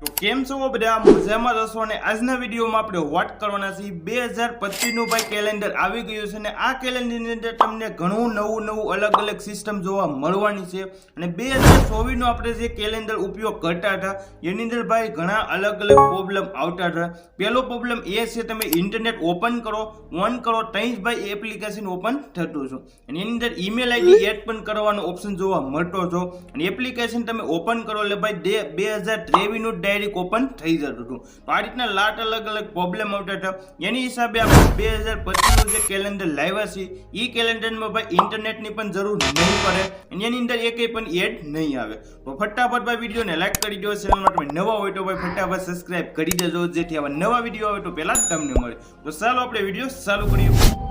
તો કેમ છો બધા? મજામાં રહેશો અને આજના વિડીયોમાં આપણે વાત કરવાના છીએ બે હજાર પચીસનું ભાઈ કેલેન્ડર આવી ગયું છે અને આ કેલેન્ડરની અંદર તમને ઘણું નવું નવું અલગ અલગ સિસ્ટમ જોવા મળવાની છે. અને બે હજાર ચોવીસનો આપણે જે કેલેન્ડર ઉપયોગ કરતા હતા, એની અંદર ભાઈ ઘણા અલગ અલગ પ્રોબ્લેમ આવતા હતા. પહેલો પ્રોબ્લેમ એ છે, તમે ઇન્ટરનેટ ઓપન કરો ઓન કરો ત્યાં જ ભાઈ એપ્લિકેશન ઓપન થતું છે. અને એની અંદર ઈમેલ આઈડી એડ પણ કરવાનો ઓપ્શન જોવા મળતો છો. અને એપ્લિકેશન તમે ઓપન કરો એટલે ભાઈ બે હજાર ત્રેવીસનું ડાયરેક્ટ ઓપન થઈ જતું હતું. તો આ રીતના લાટ અલગ અલગ પ્રોબ્લેમ આવતા હતા. એની હિસાબે આપણે બે હજાર પચીસનું જે કેલેન્ડર લાવ્યા છે એ કેલેન્ડરમાં ભાઈ ઇન્ટરનેટની પણ જરૂર નહીં પડે એની અંદર એકેય પણ એડ નહીં આવે. તો ફટાફટ ભાઈ વિડીયોને લાઈક કરી દો. ચેનલમાં તમે નવા હોય તો ભાઈ ફટાફટ સબસ્ક્રાઇબ કરી દેજો. જેથી આવા નવા વીડિયો આવે તો પહેલાં તમને મળે. તો ચાલો આપણે વીડિયો ચાલુ કરીએ.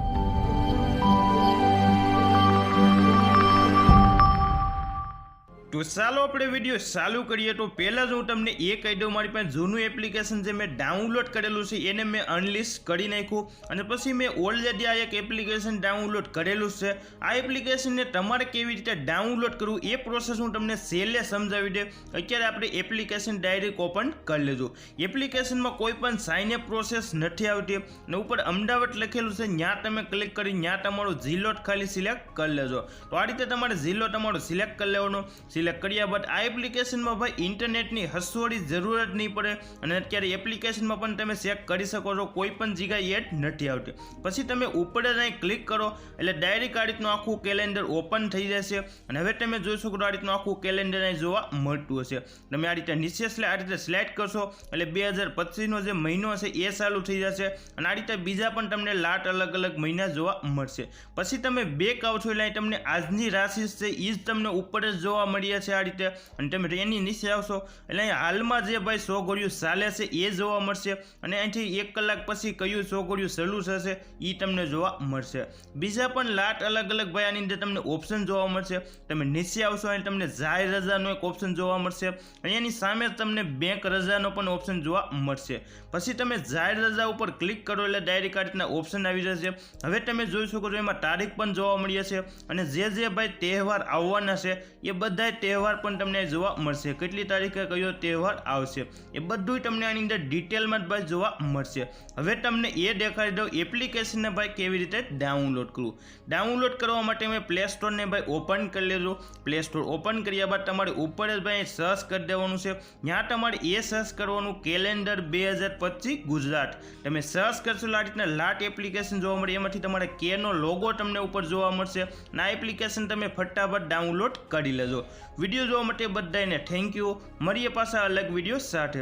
તો ચાલો આપણે વીડિયો ચાલુ કરીએ. તો પહેલાં જ હું તમને એ કહી દઉં, મારી પાસે જૂનું એપ્લિકેશન જે મેં ડાઉનલોડ કરેલું છે, એને મેં અનલિસ્ટ કરી નાખ્યું. અને પછી મેં ઓલરેડી આ એક એપ્લિકેશન ડાઉનલોડ કરેલું છે. આ એપ્લિકેશનને તમારે કેવી રીતે ડાઉનલોડ કરવું એ પ્રોસેસ હું તમને સેલે સમજાવી દે. અત્યારે આપણે એપ્લિકેશન ડાયરેક્ટ ઓપન કરી લેજો. એપ્લિકેશનમાં કોઈ પણ સાઇન પ્રોસેસ નથી આવતી. અને ઉપર અમદાવાદ લખેલું છે, ત્યાં તમે ક્લિક કરી, ત્યાં તમારો જિલ્લો ખાલી સિલેક્ટ કરી લેજો. તો આ રીતે તમારે જિલ્લો તમારો સિલેક્ટ કરી લેવાનો. સિલેક્ટ કર્યા બાદ આ એપ્લિકેશનમાં ભાઈ ઇન્ટરનેટની હસવાડી જરૂરત નહીં પડે અને અત્યારે એપ્લિકેશનમાં પણ તમે ચેક કરી શકો છો, કોઈ પણ જગ્યાએ એડ નથી આવતી. પછી તમે ઉપર અહીં ક્લિક કરો, એટલે ડાયરેક્ટ આ રીતનું આખું કેલેન્ડર ઓપન થઈ જશે અને હવે તમે જોઈ શકો આ રીતનું આખું કેલેન્ડર અહીં જોવા મળતું હશે. તમે આ રીતે નીચે આ રીતે સ્લાઇડ કરશો, એટલે બે હજાર પચીસનો જે મહિનો હશે એ ચાલુ થઈ જશે અને આ રીતે બીજા પણ તમને લાટ અલગ અલગ મહિના જોવા મળશે. પછી તમે બેક આવો છો એટલે તમને આજની રાશિ છે એ જ તમને ઉપર જ જોવા મળી છે આ રીતે. અને તમે એની નીચે આવશો, એટલે અહીં હાલમાં જે ભાઈ સો ઘડિયું ચાલે છે, એ જોવા મળશે. અને અહીંથી એક કલાક પછી કયું સો ઘડિયું ચાલુ થશે એ તમને જોવા મળશે. બીજા પણ લાટ અલગ અલગ ભાઈ આની અંદર તમને ઓપ્શન જોવા મળશે. તમે નીચે આવશો અને તમને જાહેર રજાનો એક ઓપ્શન જોવા મળશે. અહીંયાની સામે તમને બેંક રજાનો પણ ઓપ્શન જોવા મળશે. પછી તમે જાહેર રજા ઉપર ક્લિક કરો એટલે ડાયરેક્ટ આ રીતના ઓપ્શન આવી જશે. હવે તમે જોઈ શકો છો, એમાં તારીખ પણ જોવા મળી છે અને જે જે ભાઈ તહેવાર આવવાના છે, એ બધા તહેવાર પણ તમને જોવા મળશે. કેટલી તારીખે કયો તહેવાર આવશે? એ બધું તમને આની અંદર ડિટેલમાં જ ભાઈ જોવા મળશે. હવે તમને એ દેખાડી દઉં એપ્લિકેશનને ભાઈ કેવી રીતે ડાઉનલોડ કરવું. ડાઉનલોડ કરવા માટે મેં પ્લે સ્ટોરને ભાઈ ઓપન કરી લેજો પ્લે સ્ટોર ઓપન કર્યા બાદ તમારે ઉપર જ ભાઈ સર્ચ કરી દેવાનું છે. ત્યાં તમારે એ સર્ચ કરવાનું કેલેન્ડર બે હજાર પચીસ ગુજરાત. તમે સર્ચ કરશો લાટ રીતના લાટ એપ્લિકેશન જોવા મળે. એમાંથી તમારે કેનો લોગો તમને ઉપર જોવા મળશે. ના એપ્લિકેશન તમે ફટાફટ ડાઉનલોડ કરી લેજો. વીડિયો જોવા માટે બધાને થેન્ક યુ મળીએ પાછા અલગ વીડિયો સાથે.